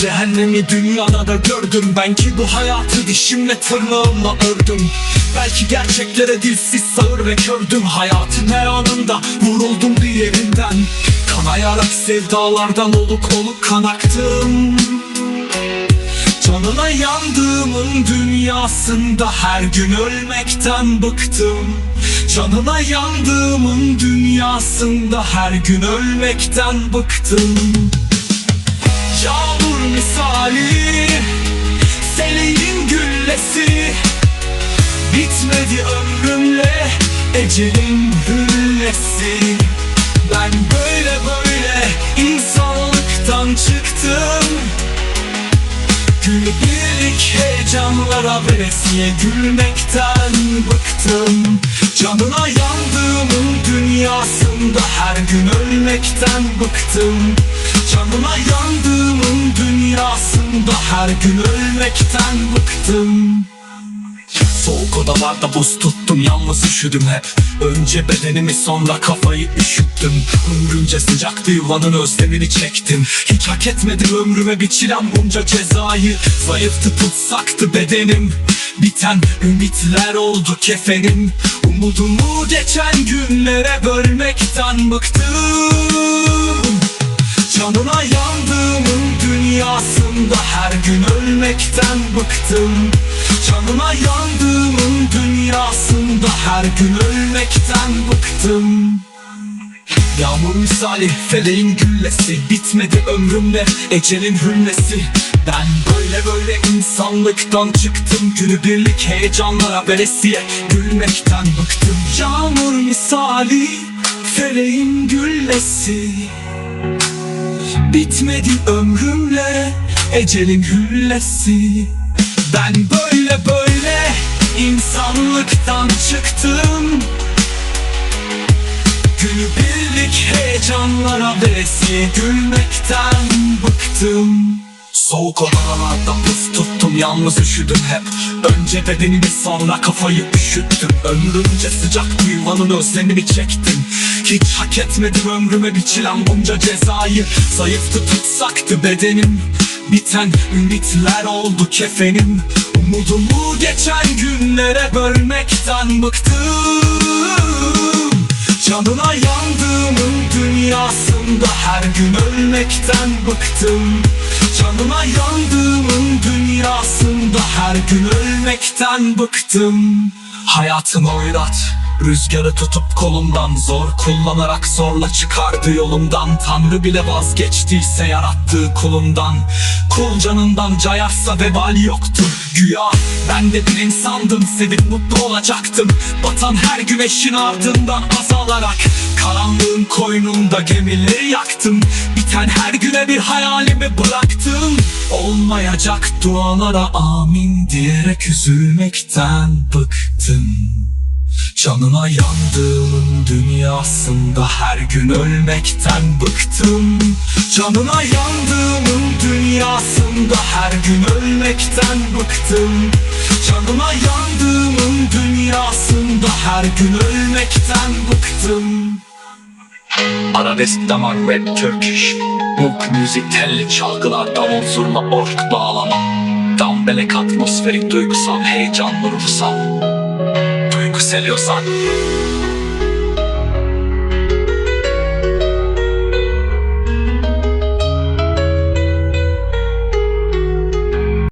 Aynı dünyada da gördüm Ben ki bu hayatı dişimle tırnağımla ördüm. Belki gerçeklere dilsiz sağır ve kördüm Hayatın her anında. Vuruldum bir yerinden Kanayarak sevdalardan oluk oluk kan aktım Canına yandığımın dünyasında her gün ölmekten bıktım. Canına yandığımın dünyasında her gün ölmekten bıktım Yağmur misali Feleğin güllesi. Bitmedi ömrümle Ecelin hüllesi. Ben böyle böyle insanlıktan çıktım. Günübirlik heyecanlara veresiye gülmekten bıktım. Canına yandığımın dünyasında her gün ölmekten bıktım. Canına yandığımın dünyasında her gün ölmekten bıktım. Soğuk odalarda buz tuttum yalnız üşüdüm hep. Önce bedenimi sonra kafayı üşüttüm. Ömrümce sıcaktı yuvanın özlemini çektim. Hiç hak etmedim ömrüme biçilen bunca cezayı. Zayıftı tutsaktı bedenim. Biten ümitler oldu kefenim. Umudumu geçen günlere bölmekten bıktım dünyasında her gün ölmekten bıktım. Canına yandığımın dünyasında her gün ölmekten bıktım. Yağmur misali feleğin güllesi Bitmedi ömrümle ecelin hüllesi. Ben böyle böyle insanlıktan çıktım Günübirlik heyecanlara veresiye Gülmekten bıktım. Yağmur misali feleğin güllesi. Bitmedi ömrümle ecelin hüllesi. Ben böyle böyle insanlıktan çıktım. Günübirlik heyecanlara veresiye gülmekten bıktım. Soğuk odalarda buz tuttum yalnız üşüdüm hep. Önce bedenimi sonra kafayı üşüttüm. Ömrümce sıcak bir yuvanın özlemini çektim. Hiç hak etmedim ömrüme biçilen bunca cezayı. Zayıftı tutsaktı bedenim Biten ümitler oldu kefenim. Umudumu geçen günlere bölmekten bıktım. Canına yandığımın dünyasında her gün ölmekten bıktım. Canına yandığımın dünyasında her gün ölmekten bıktım. Hayatım oyrat Rüzgarı tutup kolumdan zor kullanarak zorla çıkardı yolumdan Tanrı bile vazgeçtiyse yarattığı kulundan. Kul canından cayarsa vebali yoktur Güya ben de bir insandım sevip mutlu olacaktım. Batan her güneşin ardından azalarak Karanlığın koynunda gemileri yaktım. Biten her güne bir hayalimi bıraktım. Olmayacak dualara amin diyerek üzülmekten bıktım Canına yandığımın dünyasında her gün ölmekten bıktım. Canına yandığımın dünyasında her gün ölmekten bıktım. Canına yandığımın dünyasında her gün ölmekten bıktım. Arabesk damar rap Turkish Book müzik telli çalgılar davul zurna ork bağlama. Dambelek atmosferik duygusal heyecanlı ruhsal Marcelo Osado.